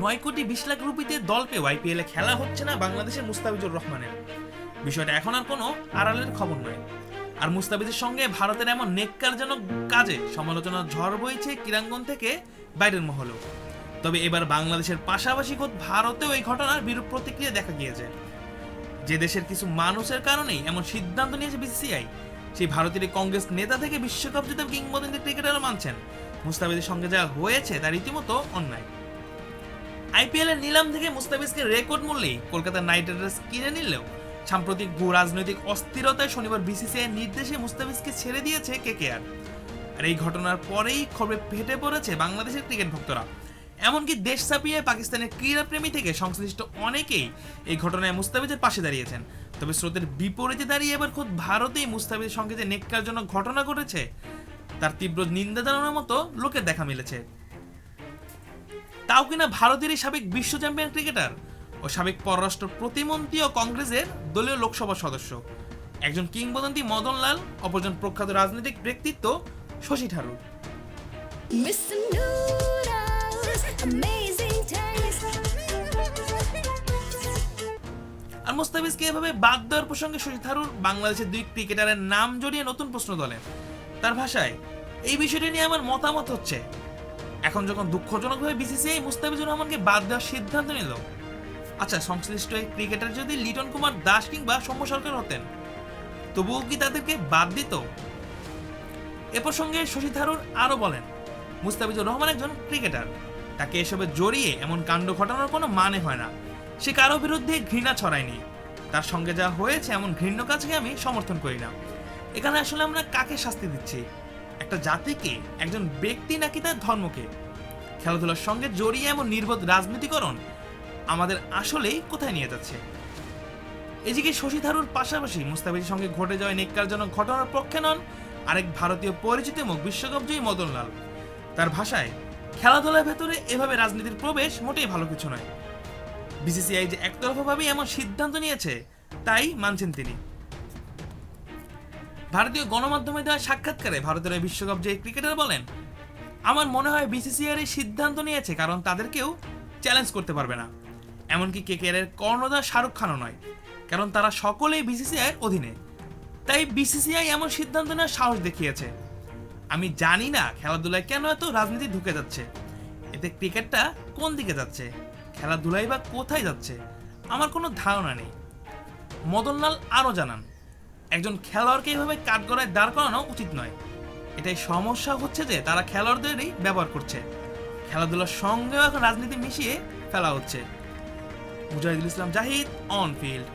নয় কোটি বিশ লাখ রুপিতে দল পেয়ে আইপিএলে খেলা হচ্ছে না বাংলাদেশের মুস্তাফিজুর রহমানের। বিষয়টা এখন আর কোনো আড়ালের খবর নয়। আর মুস্তাফিজের সঙ্গে ভারতের এমন নেককারজনক কাজে সমালোচনার ঝড় বইছে ক্রীড়াঙ্গন থেকে বাইরের মহলেও তবে এবার বাংলাদেশের পাশাপাশি খোদ ভারতেও এই ঘটনার বিরূপ প্রতিক্রিয়া দেখা গিয়েছে। যে দেশের কিছু মানুষের কারণেই এমন সিদ্ধান্ত নিয়েছে বিসিসিআই সেই ভারতের কংগ্রেস নেতা থেকে বিশ্বকাপ জিতে কিংবদন্তি ক্রিকেটাররা মানছেন। মুস্তাফিজের সঙ্গে যা হয়েছে তা রীতিমতো অন্যায়। আইপিএল এর নিলাম থেকে মুস্তাফিজকে রেকর্ড মূল্যেই কলকাতা নাইট রাইডার্স কিনে নিলেও সাম্প্রতিক ভূ রাজনৈতিক অস্থিরতায় শনিবার বিসিসিআই নির্দেশে মুস্তাফিজকে ছেড়ে দিয়েছে কেকেআর। আর এই ঘটনার পরেই খবরে ফেটে পড়েছে বাংলাদেশের ক্রিকেট ভক্তরা এমনকি দেশ ছাপিয়ে পাকিস্তানের ক্রীড়াপ্রেমী থেকে সংশ্লিষ্ট অনেকেই এই ঘটনায় মুস্তাফিজের পাশে দাঁড়িয়েছেন। তবে স্রোতের বিপরীতে দাঁড়িয়ে এবার খোদ ভারতেই মুস্তাফিজের সঙ্গে যে নেককারজনক ঘটনা ঘটেছে, তার তীব্র নিন্দা জানানোর মতো লোকের দেখা মিলেছে। তাও কিনা ভারতেরই সাবেক বিশ্ব চ্যাম্পিয়ন ক্রিকেটার ও সাবেক পররাষ্ট্র প্রতিমন্ত্রী ও কংগ্রেসের দলীয় লোকসভা সদস্য। একজন কিংবদন্তি মদন লাল অপরজন প্রখ্যাত রাজনৈতিক ব্যক্তিত্ব শশী taste. আর মোস্তাফিজকে এভাবে বাদ দেওয়ার প্রসঙ্গে শশী থারুর বাংলাদেশের দুই ক্রিকেটারের নাম জড়িয়ে নতুন প্রশ্ন তোলেন। তার ভাষায় এই বিষয়টি নিয়ে আমার মতামত হচ্ছে। এখন যখন দুঃখজনকভাবে বিসিসিআই মুস্তাফিজুর রহমানকে বাদ দেওয়ার সিদ্ধান্ত নিল। আচ্ছা সংশ্লিষ্ট এই ক্রিকেটার যদি লিটন কুমার দাস কিংবা সৌম্য সরকার হতেন, তবুও কি তাদেরকে বাদ দিত? এ প্রসঙ্গে শশী থারুর আরও বলেন, মুস্তাফিজুর রহমান একজন ক্রিকেটার। তাকে এসবে জড়িয়ে এমন কাণ্ড ঘটানোর কোনো মানে হয় না। সে কারও বিরুদ্ধে ঘৃণা ছড়ায়নি। তার সঙ্গে যা হয়েছে এমন ঘৃণ্য কাজকে আমি সমর্থন করি না। এখানে আসলে আমরা কাকে শাস্তি দিচ্ছি? একটা জাতিকে, একজন ব্যক্তি নাকি তার ধর্মকে? খেলাধুলার সঙ্গে জড়িয়ে এমন নির্বোধ রাজনীতিকরণ আমাদের আসলেই কোথায় নিয়ে যাচ্ছে? এদিকে শশী থারুর পাশাপাশি মুস্তাফিজের সঙ্গে ঘটে যাওয়া নেককারজনক ঘটনার পক্ষে নন আরেক ভারতীয় পরিচিত মুখ বিশ্বকাপ জয়ী মদনলাল। তার ভাষায়, খেলাধুলার ভেতরে এভাবে রাজনীতির প্রবেশ মোটেই ভালো কিছু নয়। বিসিসিআই যে একতরফাভাবে এমন সিদ্ধান্ত নিয়েছে, তাই মানছেন তিনি। ভারতীয় গণমাধ্যমে দেওয়া সাক্ষাৎকারে ভারতের বিশ্বকাপ যে ক্রিকেটার বলেন, আমার মনে হয় বিসিসিআই এই সিদ্ধান্ত নিয়েছে, কারণ তাদেরকেও চ্যালেঞ্জ করতে পারবে না। এমনকি কেকেআর এর কর্ণধার শাহরুখ খানও নয়, কারণ তারা সকলেই বিসিসিআই এর অধীনে। তাই বিসিসিআই এমন সিদ্ধান্ত নেওয়ার সাহস দেখিয়েছে। আমি জানি না খেলাধুলায় কেন এত রাজনীতি ঢুকে যাচ্ছে। এতে ক্রিকেটটা কোন দিকে যাচ্ছে? খেলাধুলাই বা কোথায় যাচ্ছে? আমার কোনো ধারণা নেই। মদনলাল আরও জানান। একজন খেলোয়াড়কে এভাবে কাঠগড়ায় দাঁড় করানো উচিত নয়। এটাই সমস্যা হচ্ছে যে তারা খেলোয়াড়দেরই ব্যবহার করছে। খেলাধুলার সঙ্গেও এখন রাজনীতি মিশিয়ে ফেলা হচ্ছে। Mujahidul Islam Jahid on field